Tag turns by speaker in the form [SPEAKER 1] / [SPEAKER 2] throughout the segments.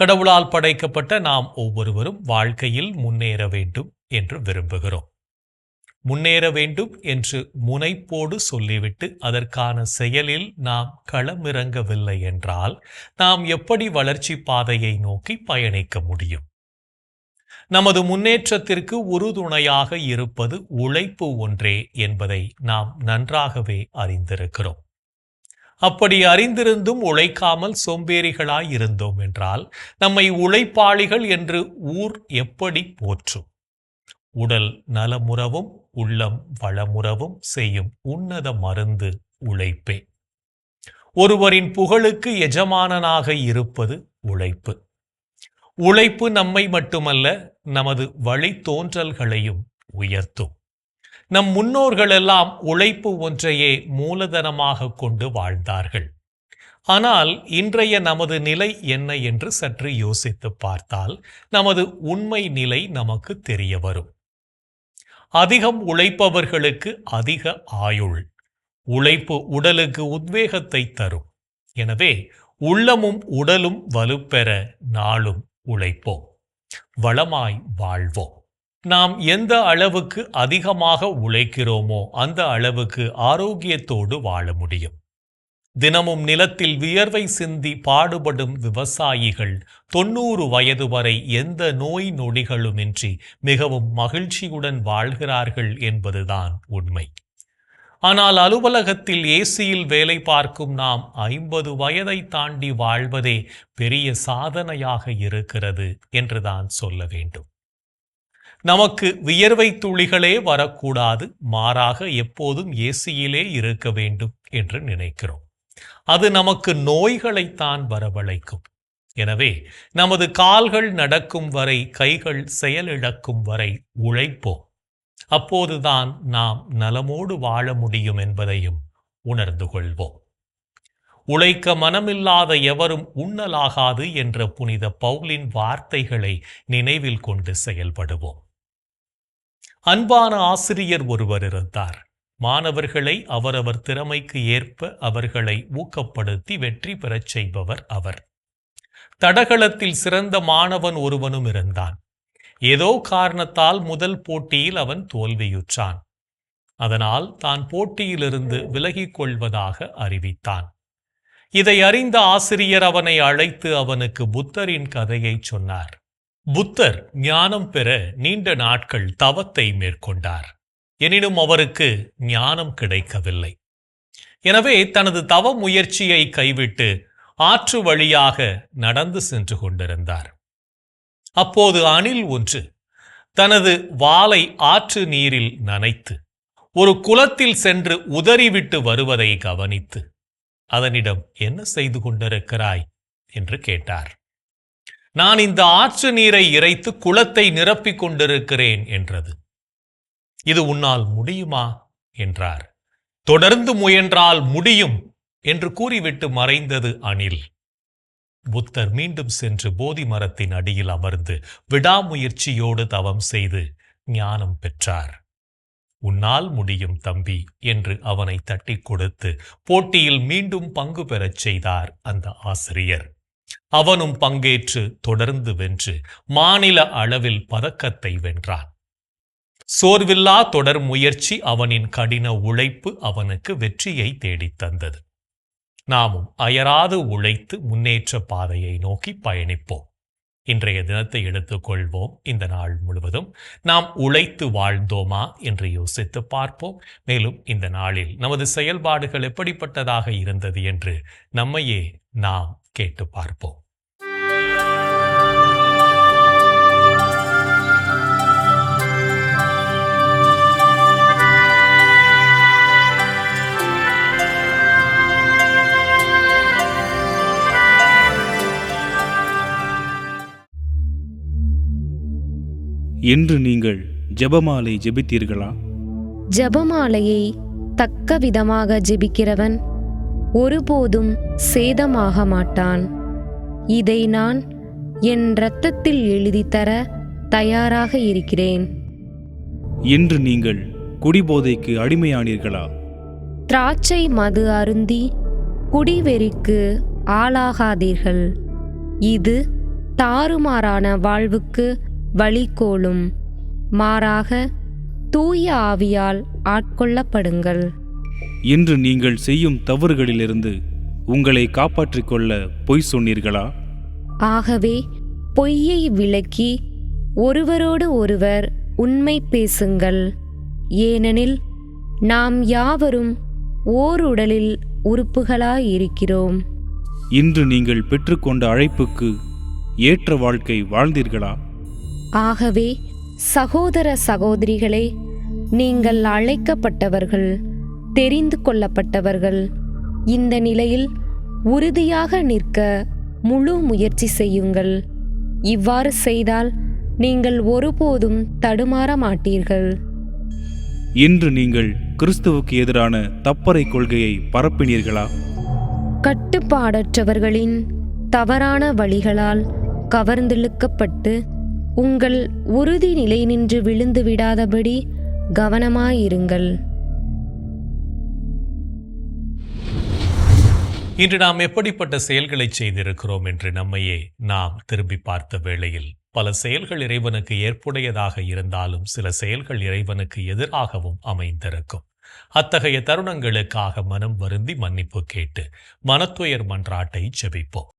[SPEAKER 1] கடவுளால் படைக்கப்பட்ட நாம் ஒவ்வொருவரும் வாழ்க்கையில் முன்னேற வேண்டும் என்று விரும்புகிறோம். முன்னேற வேண்டும் என்று முனைப்போடு சொல்லிவிட்டு அதற்கான செயலில் நாம் களமிறங்கவில்லை என்றால் நாம் எப்படி வளர்ச்சி பாதையை நோக்கி பயணிக்க முடியும்? நமது முன்னேற்றத்திற்கு உறுதுணையாக இருப்பது உழைப்பு ஒன்றே என்பதை நாம் நன்றாகவே அறிந்திருக்கிறோம். அப்படி அறிந்திருந்தும் உழைக்காமல் சோம்பேறிகளாய் இருந்தோம் என்றால் நம்மை உழைப்பாளிகள் என்று ஊர் எப்படி போற்றும்? உடல் நலமுறவும் உள்ளம் வளமுறவும் செய்யும் உன்னத மருந்து உழைப்பே. ஒருவரின் புகழுக்கு எஜமானனாக இருப்பது உழைப்பு. உழைப்பு நம்மை மட்டுமல்ல நமது வழித்தோன்றல்களையும் உயர்த்தும். நம் முன்னோர்கள் எல்லாம் உழைப்பு ஒன்றையே மூலதனமாக கொண்டு வாழ்ந்தார்கள். ஆனால் இன்றைய நமது நிலை என்ன என்று சற்று யோசித்து பார்த்தால் நமது உண்மை நிலை நமக்கு தெரிய வரும். அதிகம் உழைப்பவர்களுக்கு அதிக ஆயுள் உழைப்பு உடலுக்கு உத்வேகத்தை தரும். எனவே உள்ளமும் உடலும் வலுப்பெற நாளும் உழைப்போம். வளமாய் வாழ்வோம். நாம் எந்த அளவுக்கு அதிகமாக உழைக்கிறோமோ அந்த அளவுக்கு ஆரோக்கியத்தோடு வாழ முடியும். தினமும் நிலத்தில் வியர்வை சிந்தி பாடுபடும் விவசாயிகள் தொண்ணூறு வயது வரை எந்த நோய் நொடிகளுமின்றி மிகவும் மகிழ்ச்சியுடன் வாழ்கிறார்கள் என்பதுதான் உண்மை. ஆனால் அலுவலகத்தில் ஏசியில் வேலை பார்க்கும் நாம் ஐம்பது வயதை தாண்டி வாழ்வதே பெரிய சாதனையாக இருக்கிறது என்றுதான் சொல்ல வேண்டும். நமக்கு வியர்வை துளிகளே வரக்கூடாது மாறாக எப்போதும் ஏசியிலே இருக்க வேண்டும் என்று நினைக்கிறோம். அது நமக்கு நோய்களைத்தான் வரவழைக்கும். எனவே நமது கால்கள் நடக்கும் வரை கைகள் செயலிழக்கும் வரை உழைப்போம். அப்போதுதான் நாம் நலமோடு வாழ முடியும் என்பதையும் உணர்ந்து கொள்வோம். உழைக்க மனமில்லாத எவரும் உண்ணலாகாது என்ற புனித பவுலின் வார்த்தைகளை நினைவில் கொண்டு செயல்படுவோம். அன்பான ஆசிரியர் ஒருவர் இருந்தார். மாணவர்களை அவரவர் திறமைக்கு ஏற்ப அவர்களை ஊக்கப்படுத்தி வெற்றி பெறச் செய்பவர் அவர். தடகளத்தில் சிறந்த மாணவன் ஒருவனும் இருந்தான். ஏதோ காரணத்தால் முதல் போட்டியில் அவன் தோல்வியுற்றான். அதனால் தான் போட்டியிலிருந்து விலகிக் கொள்வதாக அறிவித்தான். இதை அறிந்த ஆசிரியர் அவனை அழைத்து அவனுக்கு புத்தரின் கதையை சொன்னார். புத்தர் ஞானம் பெற நீண்ட நாட்கள் தவத்தை மேற்கொண்டார். எனினும் அவருக்கு ஞானம் கிடைக்கவில்லை. எனவே தனது தவ முயற்சியை கைவிட்டு ஆற்று வழியாக நடந்து சென்று கொண்டிருந்தார். அப்போது அணில் ஒன்று தனது வாளை ஆற்று நீரில் நனைத்து ஒரு குளத்தில் சென்று உதறிவிட்டு வருவதை கவனித்து அதனிடம் என்ன செய்து கொண்டிருக்கிறாய்? என்று கேட்டார். நான் இந்த ஆற்று நீரை இறைத்து குளத்தை நிரப்பிக் கொண்டிருக்கிறேன் என்றது. இது உன்னால் முடியுமா? என்றார். தொடர்ந்து முயன்றால் முடியும் என்று கூறிவிட்டு மறைந்தது அணில் புத்தர் மீண்டும் சென்று போதி மரத்தின் அடியில் அமர்ந்து விடாமுயற்சியோடு தவம் செய்து ஞானம் பெற்றார். உன்னால் முடியும் தம்பி என்று அவனை தட்டி கொடுத்து போட்டியில் மீண்டும் பங்கு பெறச் செய்தார் அந்த ஆசிரியர். அவனும் பங்கேற்று தொடர்ந்து வென்று மாநில அளவில் பதக்கத்தை வென்றான். சோர்வில்லா தொடர் முயற்சி அவனின் கடின உழைப்பு அவனுக்கு வெற்றியை தேடித் தந்தது. நாமும் அயராது உழைத்து முன்னேற்ற பாதையை நோக்கி பயணிப்போம். இன்றைய தினத்தை எடுத்துக்கொள்வோம். இந்த நாள் முழுவதும் நாம் உழைத்து வாழ்ந்தோமா என்று யோசித்து பார்ப்போம். மேலும் இந்த நாளில் நமது செயல்பாடுகள் எப்படிப்பட்டதாக இருந்தது என்று நம்மையே நாம் கேட்டு பார்ப்போம்.
[SPEAKER 2] என்று நீங்கள் ஜெபமாலை ஜெபித்தீர்களா?
[SPEAKER 3] ஜெபமாலையை தக்க விதமாக ஜெபிக்கிறவன் ஒருபோதும் சேதமாக மாட்டான். இதை நான் என் இரத்தத்தில் எழுதித் தர தயாராக இருக்கிறேன்.
[SPEAKER 2] என்று நீங்கள் குடிபோதைக்கு அடிமையானீர்களா?
[SPEAKER 3] திராட்சை மது அருந்தி குடிவெறிக்கு ஆளாகாதீர்கள். இது தாறுமாறான வாழ்வுக்கு வழிகோலும். மாறாக தூய ஆவியால் ஆட்கொள்ளப்படுங்கள்.
[SPEAKER 2] என்று நீங்கள் செய்யும் தவறுகளிலிருந்து உங்களை காப்பாற்றிக் கொள்ள பொய் சொன்னீர்களா?
[SPEAKER 3] ஆகவே பொய்யை விலக்கி ஒருவரோடு ஒருவர் உண்மை பேசுங்கள். ஏனெனில் நாம் யாவரும் ஓர் உடலில் உறுப்புகளாயிருக்கிறோம்.
[SPEAKER 2] இன்று நீங்கள் பெற்றுக்கொண்ட அழைப்புக்கு ஏற்ற வாழ்க்கை வாழ்ந்தீர்களா?
[SPEAKER 3] ஆகவே சகோதர சகோதரிகளே நீங்கள் அழைக்கப்பட்டவர்கள் தெரிந்து கொள்ளப்பட்டவர்கள் இந்த நிலையில் உறுதியாக நிற்க முழு முயற்சி செய்யுங்கள். இவ்வாறு செய்தால் நீங்கள் ஒருபோதும் தடுமாற மாட்டீர்கள்.
[SPEAKER 2] இன்று நீங்கள் கிறிஸ்துவுக்கு எதிரான தப்பறை கொள்கையை பரப்பினீர்களா?
[SPEAKER 3] கட்டுப்பாடற்றவர்களின் தவறான வழிகளால் கவர்ந்திழுக்கப்பட்டு உங்கள் உறுதி நிலை நின்று விழுந்து விடாதபடி கவனமாயிருங்கள்.
[SPEAKER 1] இன்று நாம் எப்படிப்பட்ட செயல்களை செய்திருக்கிறோம் என்று நம்மையே நாம் திரும்பி பார்த்த வேளையில் பல செயல்கள் இறைவனுக்கு ஏற்புடையதாக இருந்தாலும் சில செயல்கள் இறைவனுக்கு எதிராகவும் அமைந்திருக்கும். அத்தகைய தருணங்களுக்காக மனம் வருந்தி மன்னிப்பு கேட்டு மனத்துயர் மன்றாட்டை செபிப்போம்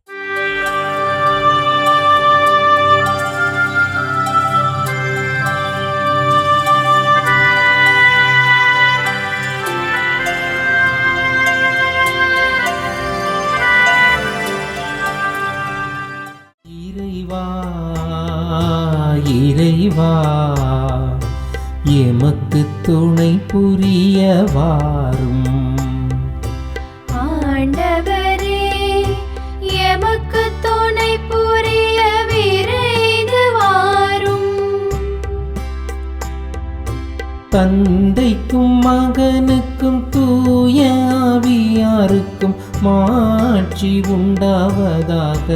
[SPEAKER 4] இறைவா எமக்கு துணை புரிய வாரும்
[SPEAKER 5] ஆண்டவரே எமக்கு துணை புரிய விரைந்து வாரும்
[SPEAKER 4] தந்தைக்கும் மகனுக்கும் தூய ஆவியாருக்கும் மாட்சி உண்டாவதாக.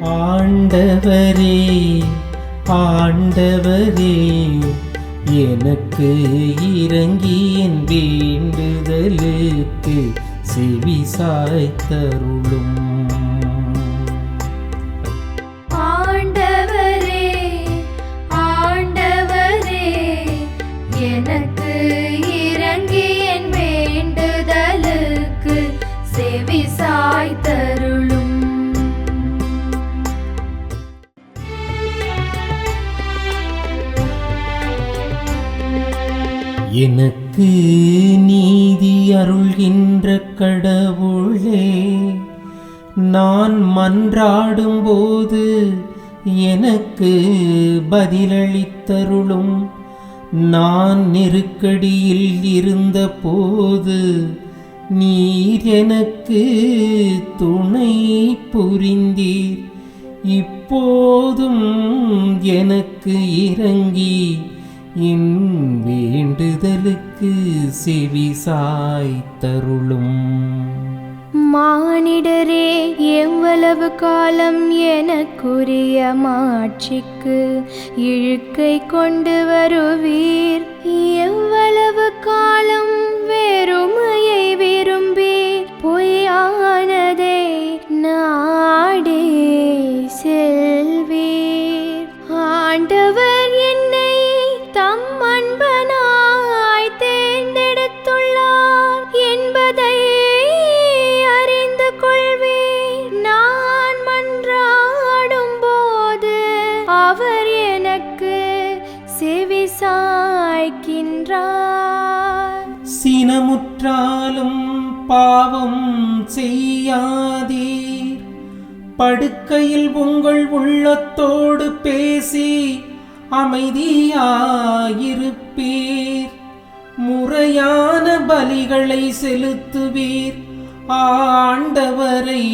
[SPEAKER 4] ஆண்டவரே ஆண்டவரே எனக்கு இறங்கி என் வேண்டுதலுக்கு செவி சாய்த்தருளும்.
[SPEAKER 5] எனக்கு
[SPEAKER 4] நீதி அருள்கின்ற கடவுளே நான் மன்றாடும்போது எனக்கு பதிலளித்தருளும். நான் நெருக்கடியில் இருந்த போது நீர் எனக்கு துணை புரிந்தீர். இப்போதும் எனக்கு இறங்கி என் வேண்டுதலுக்கு செவி சாய்த்தருளும்.
[SPEAKER 5] மானிடரே எவ்வளவு காலம் எனக்குரிய மாட்சிக்கு இழுக்கை கொண்டு வருவீர். எவ்வளவு காலம் வெறுமையை விரும்பி பொய்யானதை நாடே சாய்க்கின்றார்
[SPEAKER 4] சினமுற்றாலும் பாவம் செய்யாதீர். படுக்கையில் உங்கள் உள்ளத்தோடு பேசி அமைதியாயிருப்பீர். முறையான பலிகளை செலுத்துவீர். ஆண்டவரை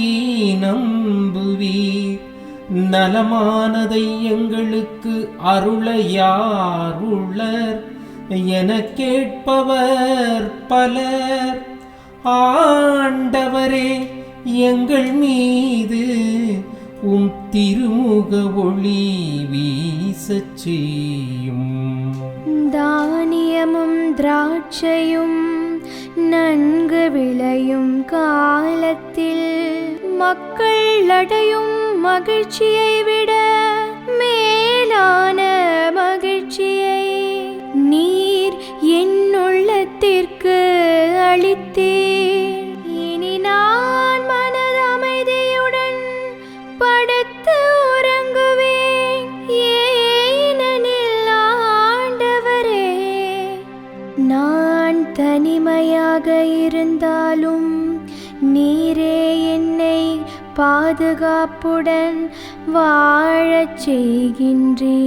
[SPEAKER 4] நம்புவீர். நலமானதை எங்களுக்கு அருளையாருளர். என கேட்பவர் பலர். ஆண்டவரே எங்கள் மீது உம் திருமுக ஒளி வீசச் செய்யும்.
[SPEAKER 5] தானியமும் திராட்சையும் நன்கு விளையும் காலத்தில் மக்கள் அடையும் மகிழ்ச்சியை பாதுகாப்புடன் வாழச் செய்கின்றே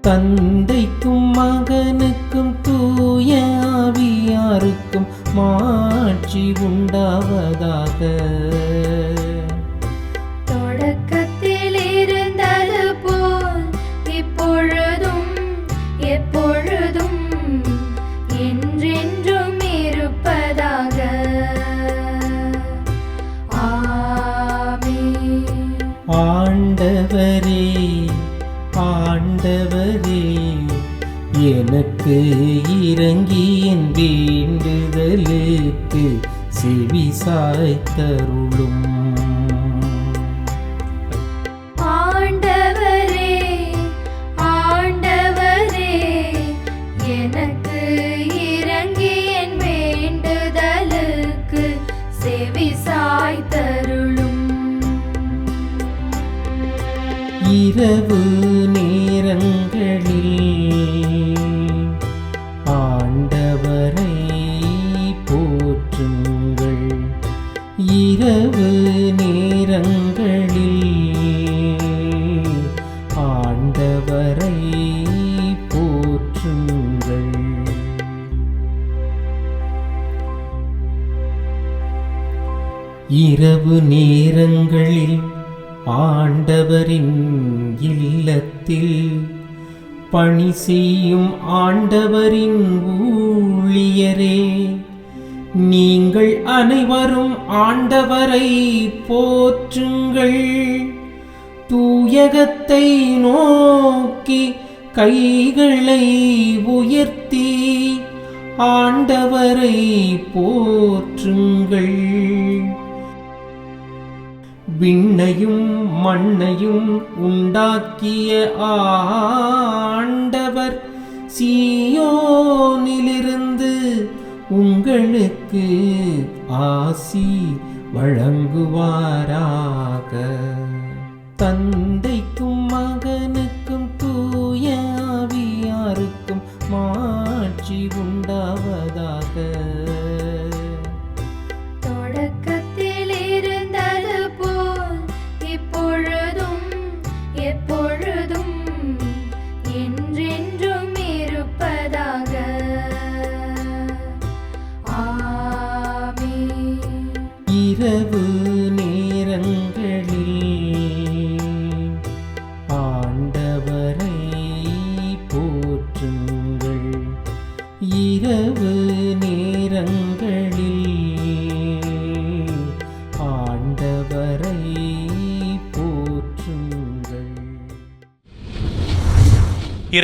[SPEAKER 4] தந்தைக்கும் மகனுக்கும் தூய ஆவியாருக்கும் மாட்சி உண்டாவதாக. இரவு நேரங்களில் ஆண்டவரின் இல்லத்தில் பணி செய்யும் ஆண்டவரின் ஊழியரே நீங்கள் அனைவரும் ஆண்டவரை போற்றுங்கள். தூயகத்தை நோக்கி கைகளை உயர்த்தி ஆண்டவரை போற்றுங்கள். விண்ணையும் மண்ணையும் உண்டாக்கிய ஆண்டவர் சீயோனிலிருந்து உங்களுக்கு ஆசி வழங்குவாராக. தந்தைக்கும்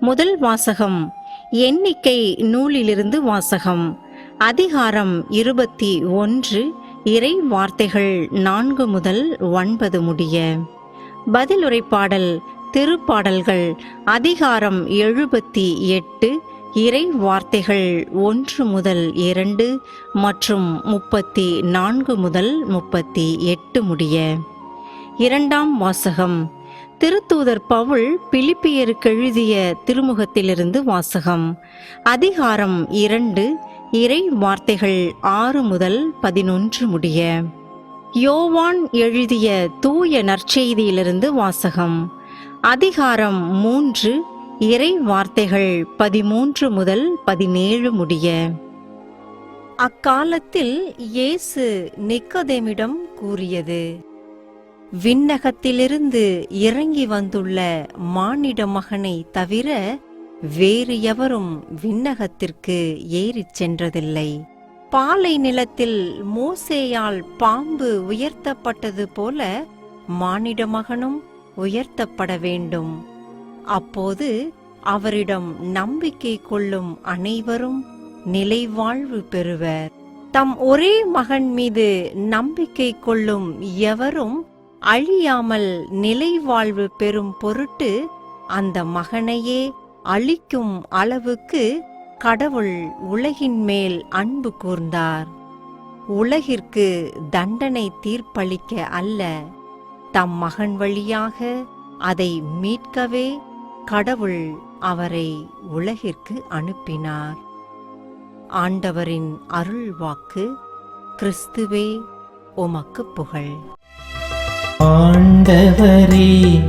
[SPEAKER 6] முதல் வாசகம் எண்ணிக்கை நூலிலிருந்து வாசகம். அதிகாரம் இருபத்தி ஒன்று இறை வார்த்தைகள் நான்கு முதல் ஒன்பது முடிய. பதிலுரைப்பாடல் திருப்பாடல்கள் அதிகாரம் எழுபத்தி எட்டு இறை வார்த்தைகள் ஒன்று முதல் இரண்டு மற்றும் முப்பத்தி நான்கு முதல் முப்பத்தி எட்டு முடிய. இரண்டாம் வாசகம் திருத்தூதர் பவுல் பிலிப்பியருக்கு எழுதிய திருமுகத்திலிருந்து வாசகம். அதிகாரம் இரண்டு இறை வார்த்தைகள் ஆறு முதல் பதினொன்று முடிய. யோவான் எழுதிய தூய நற்செய்தியிலிருந்து வாசகம். அதிகாரம் மூன்று இறை வார்த்தைகள் பதிமூன்று முதல் பதினேழு முடிய. அக்காலத்தில் இயேசு நிக்கதேமிடம் கூறியது. விண்ணகத்திலிருந்து இறங்கி வந்துள்ள மானிட மகனை தவிர வேறு எவரும் விண்ணகத்திற்கு ஏறிச் சென்றதில்லை. பாலை நிலத்தில் மோசேயால் பாம்பு உயர்த்தப்பட்டது போல மானிட மகனும் உயர்த்தப்பட வேண்டும். அப்போது அவரிடம் நம்பிக்கை கொள்ளும் அனைவரும் நிலைவாழ்வு பெறுவர். தம் ஒரே மகன் மீது நம்பிக்கை கொள்ளும் எவரும் அழியாமல் நிலைவாழ்வு பெறும் பொருட்டு அந்த மகனையே அழிக்கும் அளவுக்கு கடவுள் உலகின் மேல் அன்பு கூர்ந்தார். உலகிற்கு தண்டனை தீர்ப்பளிக்க அல்ல. தம் மகன் வழியாக அதை மீட்கவே கடவுள் அவரை உலகிற்கு அனுப்பினார். ஆண்டவரின் அருள் வாக்கு கிறிஸ்துவே உமக்கு புகழ்.
[SPEAKER 4] ஆண்டவரே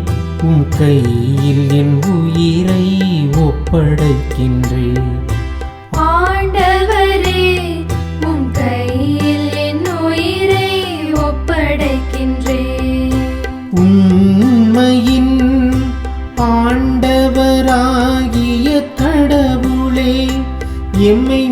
[SPEAKER 4] உம் கையில் என் உயிரை ஒப்படைக்கின்றேன்.
[SPEAKER 5] ஆண்டவரே உம் கையில் என் உயிரை ஒப்படைக்கின்றேன்.
[SPEAKER 4] உண்மையின் ஆண்டவராகிய கடவுளே எம்மை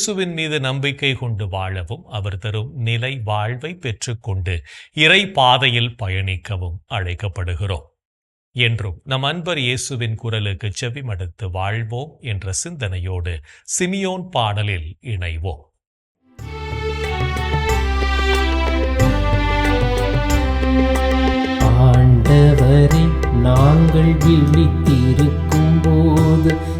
[SPEAKER 1] இயேசுவின் மீது நம்பிக்கை கொண்டு வாழவும் அவர் தரும் நிலை வாழ்வை பெற்றுக்கொண்டு இறை பாதையில் பயணிக்கவும் அழைக்கப்படுகிறோம். என்றும் நம் அன்பர் இயேசுவின் குரலுக்கு செவி மடுத்து வாழ்வோம் என்ற சிந்தனையோடு சிமியோன் பாடலில் இணைவோம்.
[SPEAKER 4] ஆண்டவரை நாங்கள் விழித்திருக்க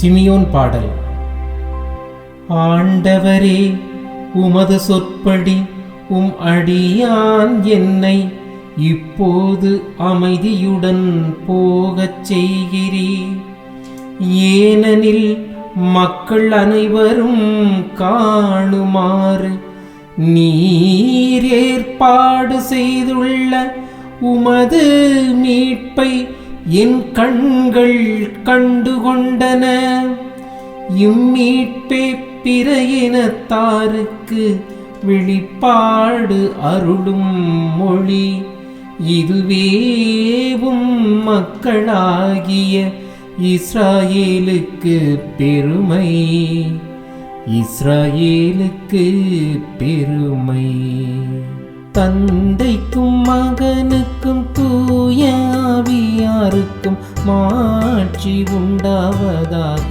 [SPEAKER 4] சிமியோன் பாடல். ஆண்டவரே உமது சொற்படி உம் அடியான் என்னை இப்போது அமைதியுடன் போகச் செய்கிறீர். ஏனெனில் மக்கள் அனைவரும் காணுமாறு நீர் ஏற்பாடு செய்துள்ள உமது மீட்பை என் கண்கள் கண்டுகொண்டன. இம்மீட்பே பிற இனத்தாருக்கு வெளிப்பாடு அருளும் மொழி. இதுவேவும் மக்களாகிய இஸ்ராயேலுக்கு பெருமை. இஸ்ராயேலுக்கு பெருமை. தந்தைக்கும் மகனுக்கும் தூய ஆவியாருக்கும் மாட்சி உண்டாவதாக.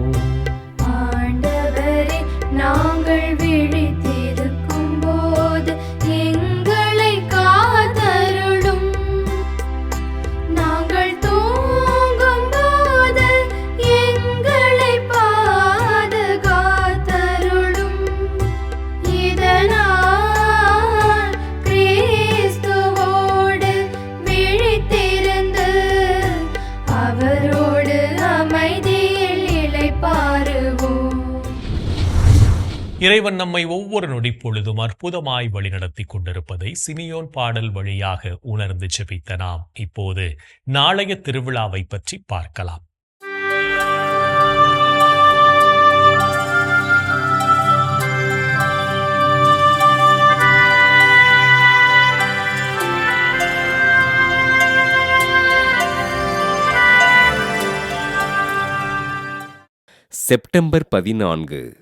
[SPEAKER 1] இறைவன் நம்மை ஒவ்வொரு நொடி பொழுதும் அற்புதமாய் வழிநடத்தி கொண்டிருப்பதை சிமியோன் பாடல் வழியாக உணர்ந்து செபித்த நாம் இப்போது நாளைய திருவிழாவை பற்றி பார்க்கலாம்.
[SPEAKER 7] செப்டம்பர் பதினான்கு.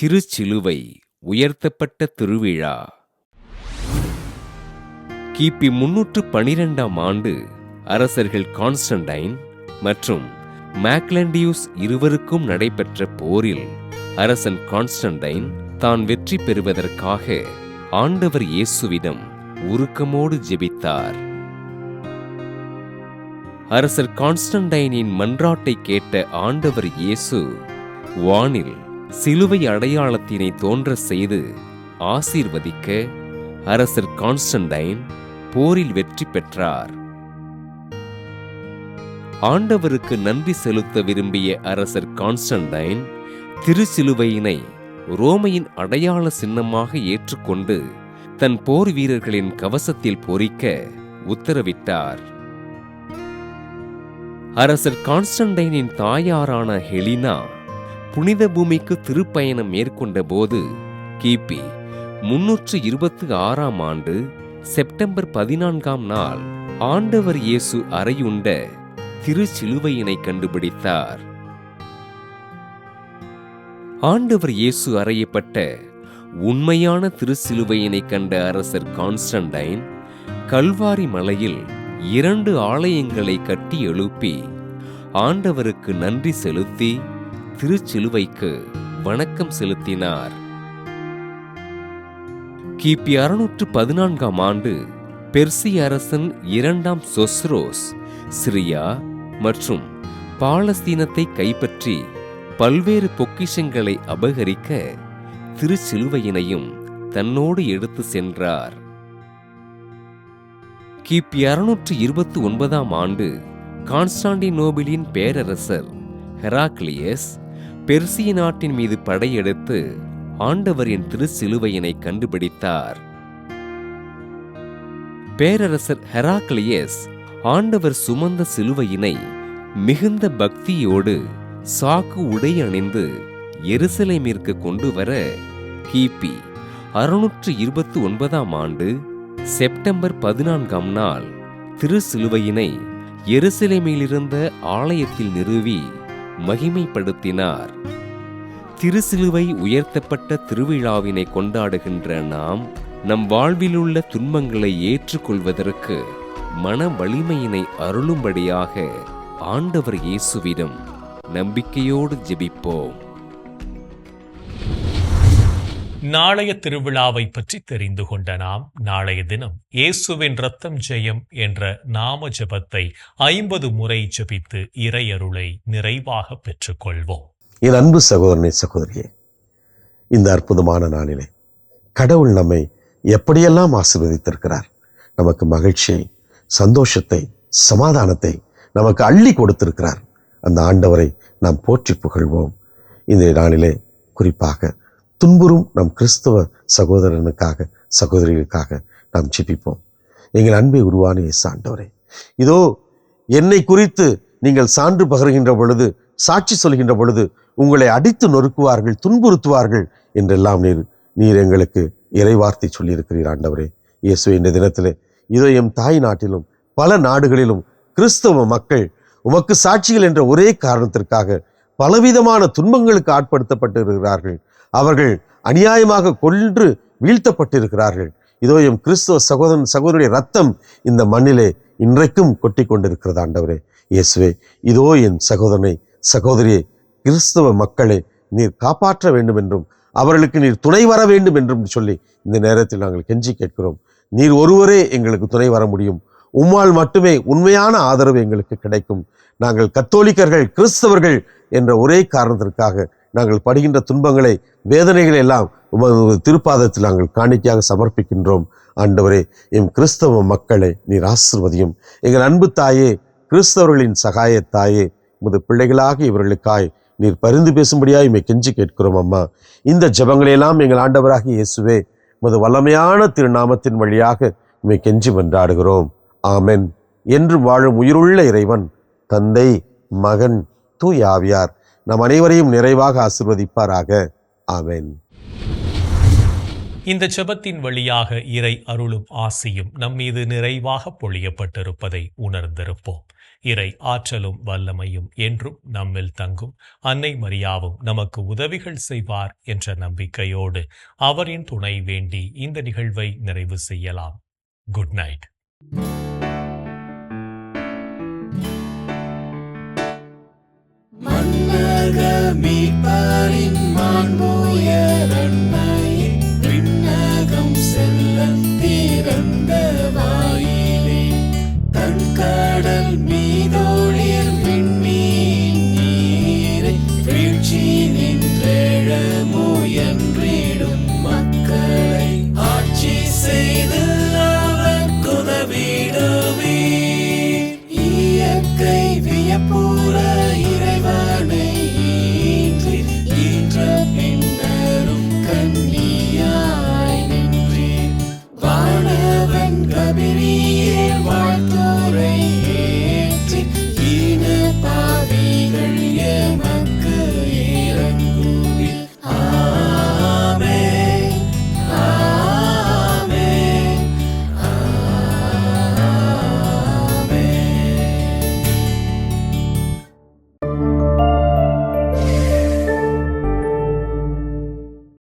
[SPEAKER 7] திருச்சிலுவை உயர்த்தப்பட்ட திருவிழா. கிபி முன்னூற்று பனிரெண்டாம் ஆண்டு அரசர்கள் கான்ஸ்டன்டைன் மற்றும் மேக்லண்டியூஸ் இருவருக்கும் நடைபெற்ற போரில் அரசன் கான்ஸ்டன்டைன் தான் வெற்றி பெறுவதற்காக ஆண்டவர் இயேசுவிடம் உருக்கமோடு ஜெபித்தார். அரசர் கான்ஸ்டன்டைனின் மன்றாட்டை கேட்ட ஆண்டவர் இயேசு வானில் சிலுவை அடையாளத்தினை தோன்ற செய்து ஆசீர்வதிக்க அரசர் கான்ஸ்டன்டைன் போரில் வெற்றி பெற்றார். ஆண்டவருக்கு நன்றி செலுத்த விரும்பிய அரசர் கான்ஸ்டன்டைன் திருச்சிலுவையினை ரோமையின் அடையாள சின்னமாக ஏற்றுக்கொண்டு தன் போர் வீரர்களின் கவசத்தில் பொறிக்க உத்தரவிட்டார். அரசர் கான்ஸ்டன்டைனின் தாயாரான ஹெலினா புனித பூமிக்கு திருப்பயணம் மேற்கொண்ட போது கிபி முன்னூற்று இருபத்தி ஆறாம் ஆண்டு செப்டம்பர் பதினான்காம் நாள் ஆண்டவர் இயேசு அறையுண்ட திருச்சிலுவையினை கண்டுபிடித்தார். ஆண்டவர் இயேசு அறையப்பட்ட உண்மையான திருச்சிலுவையினை கண்ட அரசர் கான்ஸ்டன்டைன் கல்வாரி மலையில் இரண்டு ஆலயங்களை கட்டி எழுப்பி ஆண்டவருக்கு நன்றி செலுத்தி திருச்சிலுவைக்கு வணக்கம் செலுத்தினார். கிபி அறுநூற்று பதினான்காம் ஆண்டு பெர்சிய அரசன் இரண்டாம் சொஸ்ரோஸ் சிரியா மற்றும் பாலஸ்தீனத்தை கைப்பற்றி பல்வேறு பொக்கிஷங்களை அபகரிக்க திருச்சிலுவையினையும் தன்னோடு எடுத்து சென்றார். கிபி அறுநூற்று இருபத்தி ஒன்பதாம் ஆண்டு கான்ஸ்டாண்டினோபிளின் பேரரசர் ஹெராக்லியஸ் பெர்சிய நாட்டின் மீது படையெடுத்து ஆண்டவரின் திருச்சிலுவையினை கண்டுபிடித்தார். பேரரசர் ஹெராக்லியஸ் ஆண்டவர் சுமந்த சிலுவையினை மிகுந்த பக்தியோடு சாக்கு உடை அணிந்து எருசலேமிற்கு கொண்டு வர கிபி அறுநூற்று இருபத்தி ஒன்பதாம் ஆண்டு செப்டம்பர் பதினான்காம் நாள் திருச்சிலுவையினை எருசலேமிலிருந்த ஆலயத்தில் நிறுவி மகிமைப்படுத்தினார். திருசிலுவை உயர்த்தப்பட்ட திருவிழாவினை கொண்டாடுகின்ற நாம் நம் வாழ்விலுள்ள துன்பங்களை ஏற்றுக்கொள்வதற்கு மன வலிமையினை அருளும்படியாக ஆண்டவர் இயேசுவிடம் நம்பிக்கையோடு ஜெபிப்போம்.
[SPEAKER 1] நாளைய திருவிழாவை பற்றி தெரிந்து கொண்ட நாம் நாளைய தினம் இயேசுவின் ரத்தம் ஜெயம் என்ற நாம ஜெபத்தை ஐம்பது முறை ஜெபித்து இறையருளை நிறைவாக பெற்றுக்கொள்வோம்.
[SPEAKER 8] என் அன்பு சகோதரனை சகோதரியே இந்த அற்புதமான நாளிலே கடவுள் நம்மை எப்படியெல்லாம் ஆசீர்வதித்திருக்கிறார் நமக்கு மகிழ்ச்சியை சந்தோஷத்தை சமாதானத்தை நமக்கு அள்ளி கொடுத்திருக்கிறார் அந்த ஆண்டவரை நாம் போற்றி புகழ்வோம். இந்த நாளிலே குறிப்பாக துன்புறும் நம் கிறிஸ்தவ சகோதரனுக்காக சகோதரிகளுக்காக நாம் ஜெபிப்போம். எங்கள் அன்பை உருவான சான்றவரே இதோ என்னை குறித்து நீங்கள் சான்று பகருகின்ற பொழுது சாட்சி சொல்கின்ற பொழுது உங்களை அடித்து நொறுக்குவார்கள் துன்புறுத்துவார்கள் என்றெல்லாம் நீர் நீர் எங்களுக்கு இறைவார்த்தை சொல்லியிருக்கிறீர் ஆண்டவரே. இயேசு இந்த தினத்திலே இதோ எம் தாய் நாட்டிலும் பல நாடுகளிலும் கிறிஸ்தவ மக்கள் உமக்கு சாட்சிகள் என்ற ஒரே காரணத்திற்காக பலவிதமான துன்பங்களுக்கு ஆட்படுத்தப்பட்டு இருக்கிறார்கள் அவர்கள் அநியாயமாக கொன்று வீழ்த்தப்பட்டிருக்கிறார்கள். இதோ எம் கிறிஸ்துவ சகோதரன் சகோதரிய ரத்தம் இந்த மண்ணிலே இன்றைக்கும் கொட்டி கொண்டிருக்கிறது ஆண்டவரே. இயேசுவே இதோ என் சகோதரனை சகோதரியை கிறிஸ்தவ மக்களை நீர் காப்பாற்ற வேண்டும் என்றும் அவர்களுக்கு நீர் துணை வர வேண்டும் என்றும் சொல்லி இந்த நேரத்தில் நாங்கள் கெஞ்சி கேட்கிறோம். நீர் ஒருவரே எங்களுக்கு துணை வர முடியும். உம்மால் மட்டுமே உண்மையான ஆதரவு எங்களுக்கு கிடைக்கும். நாங்கள் கத்தோலிக்கர்கள் கிறிஸ்தவர்கள் என்ற ஒரே காரணத்திற்காக நாங்கள் படுகின்ற துன்பங்களை வேதனைகளை எல்லாம் உமது திருப்பாதத்தில் நாங்கள் காணிக்கையாக சமர்ப்பிக்கின்றோம். ஆண்டவரே எம் கிறிஸ்தவ மக்களை நீர் ஆசிர்வதியும். எங்கள் அன்பு தாயே கிறிஸ்தவர்களின் சகாயத்தாயே உமது பிள்ளைகளாக இவர்களுக்காய் நீர் பரிந்து பேசும்படியாக இமை கெஞ்சி கேட்கிறோம் அம்மா. இந்த ஜெபங்களையெல்லாம் எங்கள் ஆண்டவராக இயேசுவே உமது வல்லமையான திருநாமத்தின் வழியாக இமை கெஞ்சி வென்றாடுகிறோம் ஆமென். என்று வாழும் உயிருள்ள இறைவன் தந்தை மகன் தூய் ஆவியார். நம் அனைவரையும் நிறைவாக ஆசிர்வதிப்பாராக. ஆமேன்.
[SPEAKER 1] இந்த செபத்தின் வழியாக இறை அருளும் ஆசியும் நம்மீது நிறைவாக பொழியப்பட்டிருப்பதை உணர்ந்திருப்போம். இறை ஆற்றலும் வல்லமையும் என்றும் நம்மில் தங்கும். அன்னை மரியாவும் நமக்கு உதவிகள் செய்வார் என்ற நம்பிக்கையோடு அவரின் துணை வேண்டி இந்த நிகழ்வை நிறைவு செய்யலாம். Good night.
[SPEAKER 9] மீட்பரின் மாண்புயரண்மையின் விண்ணகம் செல்ல திறந்த வாயிலே தன் கடல் மீ